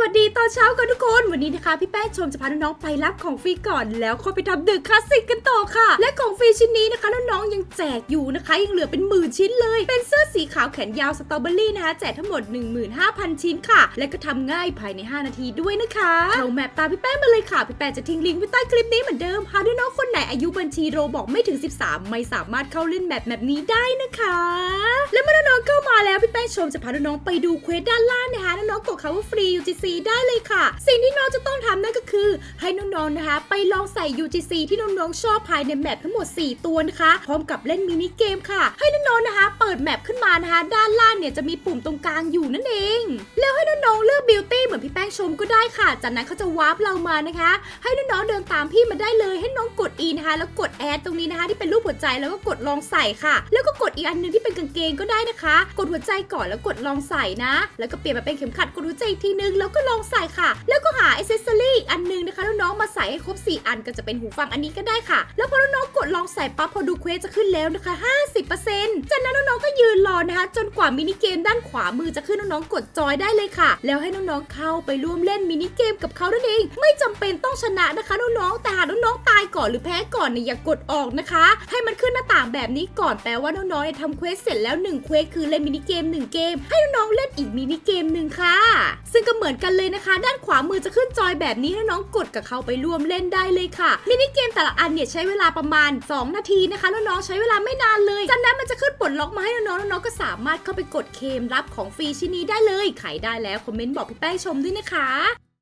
วัสดีตอนเช้ากันทุกคน วันนี้นะคะ พี่แป้งชมจะพาน้องๆไปรับของฟรีก่อนแล้วค่อยไปทำดึกคลาสสิกกันต่อค่ะ และของฟรีชิ้นนี้นะคะน้องๆยังแจกอยู่นะคะ ยังเหลือเป็นหมื่นชิ้นเลย เป็นเสื้อสีขาวแขนยาวสตรอเบอรี่นะคะแจกทั้งหมด 15,000 ชิ้นค่ะ และก็ทำง่ายภายใน 5 นาทีด้วยนะคะเข้าแมปตามพี่แป้งมาเลยค่ะพี่แป้งจะทิ้งลิงก์ไว้ใต้คลิปนี้เหมือนเดิมหาน้องๆ อายุบัญชีโรบอกไม่ถึง 13 ไม่สามารถเข้าเล่นแมปแบบนี้ได้นะคะ และเมื่อน้องๆเข้ามาแล้วพี่แป้งชมจะพาน้องๆไปดูเควสด้านล่างนะคะน้องๆกดคำว่าฟรี UGC ได้เลยค่ะ สิ่งที่น้องจะต้องทำนั่นก็คือ ให้น้องๆนะคะ ไปลองใส่ UGC ที่น้องๆชอบภายในแมปทั้งหมด 4 ตัวนะคะ พร้อมกับเล่นมินิเกมค่ะ ให้น้องๆนะคะ เปิดแมปขึ้นมานะคะ ด้านล่างเนี่ยจะมีปุ่มตรงกลางอยู่นั่นเอง แล้วให้น้องๆเลือกบิวตี้เหมือนพี่แป้งชมก็ได้ค่ะ จากนั้นเขาจะวาร์ปเรามานะคะ ให้น้องๆเดินตามพี่มาได้เลยให้น้องก E นะคะแล้วกดแอดตรงนี้นะคะที่เป็นรูปหัวใจแล้วก็กดลองใส่ค่ะ แล้วก็กดอีกอันหนึงที่เป็นกางเกงก็ได้นะคะ กดหัวใจก่อนแล้วกดลองใส่นะ แล้วก็เปลี่ยนมาเป็นเข็มขัดกดหัวใจอีกทีนึงแล้วก็ลองใส่ค่ะ แล้วก็หาอ c เซสซอรี่อีกอันหนึงนะคะน้องมาใส่ให้ครบ 4 อันก็จะเป็นหูฟังอันนี้ก็ได้ค่ะ แล้วพอน้องกดลองใส่ปั๊บพอดูเควสจะขึ้นแล้วนะคะ 50%จากนั้นน้องๆก็ อนะคะ จนกว่ามินิเกมด้านขวามือจะขึ้นน้องๆกดจอยได้เลยค่ะ แล้วให้น้องๆเข้าไปร่วมเล่นมินิเกมกับเขานั่นเอง ไม่จำเป็นต้องชนะนะคะน้องๆแต่หากน้องๆตายก่อนหรือแพ้ก่อนเนี่ยอย่ากดออกนะคะ ให้มันขึ้นหน้าต่างแบบนี้ก่อนแปลว่าน้องๆเนี่ยทำเควสเสร็จแล้ว1เควสคือเล่นมินิเกม1เกม ให้น้องๆเล่นอีกมินิเกมหนึ่งค่ะ ซึ่งก็เหมือนกันเลยนะคะ ด้านขวามือจะขึ้นจอยแบบนี้ให้น้องกดกับเขาไปร่วมเล่นได้เลยค่ะมินิเกมแต่ละอันเนี่ยใช้เวลาประมาณ 2 นาทีนะคะน้องๆใช้เวลาไม่นานเลยจากนั้นมันจะขึ้นปลดล็อกมาให้น้องๆน้องๆก็สามารถเข้าไปกดเคมรับของฟรีชิ้นนี้ได้เลย ขายได้แล้วคอมเมนต์บอกพี่แป้งชมด้วยนะคะ